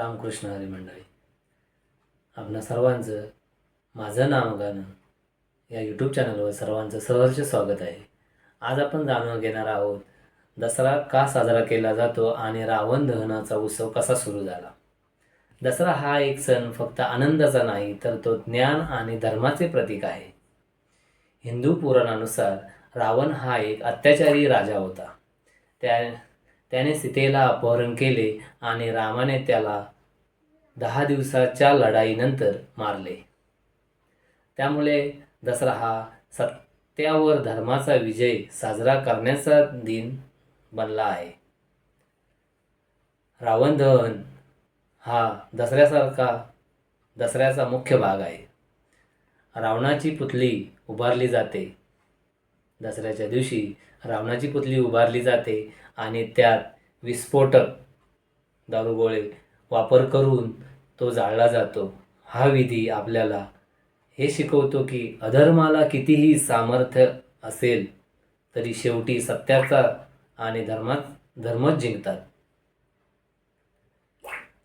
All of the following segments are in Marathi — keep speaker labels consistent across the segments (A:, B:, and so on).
A: रामकृष्ण हरी मंडळी आपणा सर्वांचं माझं नाव गाणं या यूट्यूब चॅनलवर सर्वांचं सहर्ष स्वागत आहे. आज आपण जाणून घेणार आहोत दसरा का साजरा केला जातो आणि रावण दहनाचा उत्सव कसा सुरू झाला? दसरा हा एक सण फक्त आनंदाचा नाही तर तो ज्ञान आणि धर्माचे प्रतीक आहे. हिंदू पुराणानुसार रावण हा एक अत्याचारी राजा होता. त्या त्याने सीतेला अपहरण केले आणि रामाने त्याला दहा दिवसाच्या लढाईनंतर मारले. त्यामुळे दसरा हा सत्यावर धर्माचा विजय साजरा करण्याचा दिन बनला आहे. रावण दहन हा दसऱ्यासारखा दसऱ्याचा मुख्य भाग आहे. रावणाची पुतळी उभारली जाते. दसऱ्याच्या दिवशी रावणाची पुतळी उभारली जाते आणि त्यात विस्फोटक दारुगोळे वापर करून तो जाळला जातो. हा विधी आपल्याला हे शिकवतो की अधर्माला कितीही सामर्थ्य असेल तरी शेवटी सत्याचा आणि धर्मात धर्मच जिंकतात.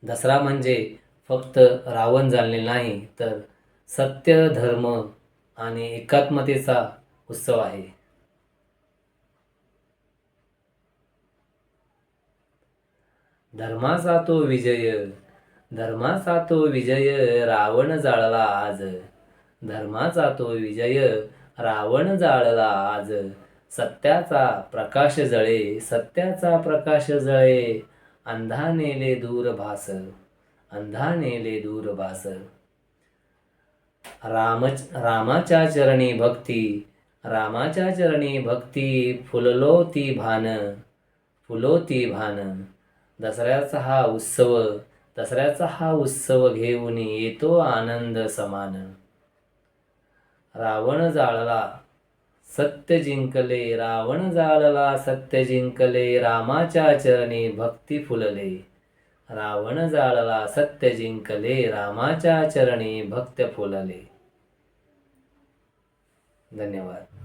A: दसरा म्हणजे फक्त रावण जाणले नाही तर सत्य धर्म आणि एकात्मतेचा उत्सव आहे. धर्माचा तो विजय धर्माचा तो विजय रावण जाळला आज. धर्माचा तो विजय रावण जाळला आज. सत्याचा प्रकाश जळे सत्याचा प्रकाश जळे. अंधा नेले दूर भास अंधा नेले दूर भास. राम रामाच्या चरणी भक्ती रामाच्या चरणी भक्ती फुललो ती भान फुलो ती भान. दसऱ्याचा हा उत्सव दसऱ्याचा हा उत्सव घेऊन येतो आनंद समान. रावण जाळला सत्य जिंकले. रावण जाळला सत्य जिंकले. रामाच्या चरणी भक्ती फुलले. रावण जाळला सत्य जिंकले. रामाच्या चरणी भक्त फुलले. धन्यवाद.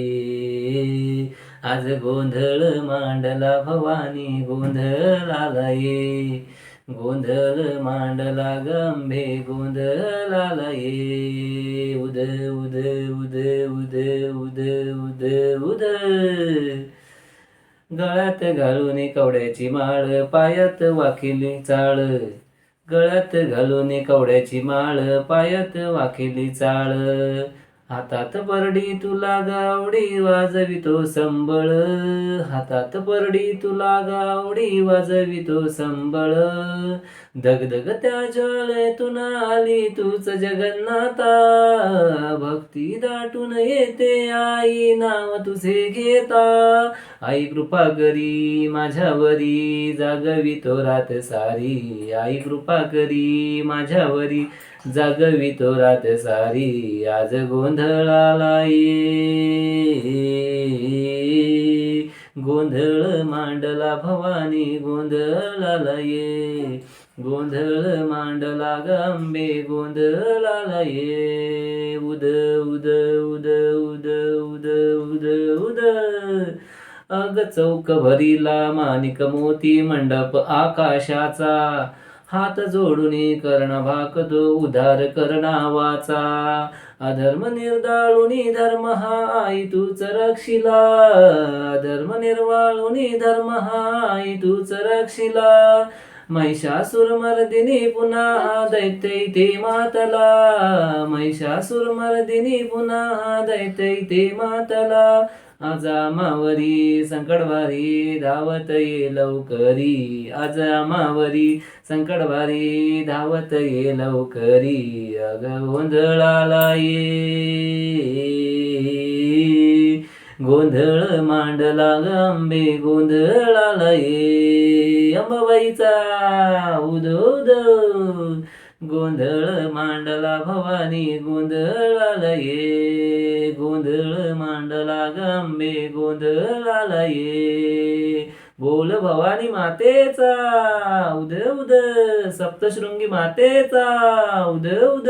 A: आज गोंधळ मांडला भवानी गोंधळाला ये गोंधळ मांडला गंभे गोंधळाला ये उद उद उद उद उद उद उद. गळ्यात घालून कवड्याची माळ पायात वाकिली चाळ. गळ्यात घालून कवड्याची माळ पायात वाकिली चाळ. हातात परडी तुला गावडी वाजवितो संबळ. हातात परडी तुला गावडी वाजवितो संबळ. दगदग त्या ज्वाळेतून आली तूच जगन्नाथा भक्ती दाटून येते आई नाव तुझे घेता. आई कृपा करी माझ्यावरी जागवितो रात सारी. आई कृपा करी माझ्यावरी. जागवी तो रात सारी आज गोंधळाला ये. गोंधळ मांडला भवानी गोंधळाला ये. गोंधळ मांडला गंबे गोंधळाला ये. उद उद उद उद उद उद उद. अग चौक भरीला माणिक मोती मंडप आकाशाचा. हात जोडून कर्ण भाकतो उधार करणावाचा अधर्म निर्दाळुनी धर्म हा आई तूच रक्षिला. धर्म निर्वाळुनी धर्म हा आई तूच रक्षिला. महिषासुर मर्दिनी पुन्हा दैत्य ते मातला. महिषासुर मर्दिनी पुन्हा दैत्य ते मातला. आज मावरी संकटवारी धावत ये लवकरी. आज मावरी संकटवारी धावत ये लवकरी. अग गोंधळाला ये. गोंधळ मांडला गंबे गोंधळाला ये. अंबाबाईचा उदो उद गोंधळ मांडला भवानी गोंधळाला ये गोंधळ मांडला गंबे गोंधळाला ये बोल भवानी मातेचा उद उद. सप्तशृंगी मातेचा उद उद.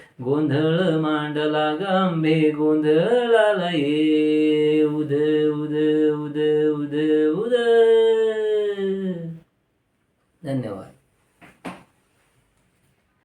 A: गोंधळ मांडला गांभे गोंधळाला ये उद उद उद उद उद. धन्यवाद.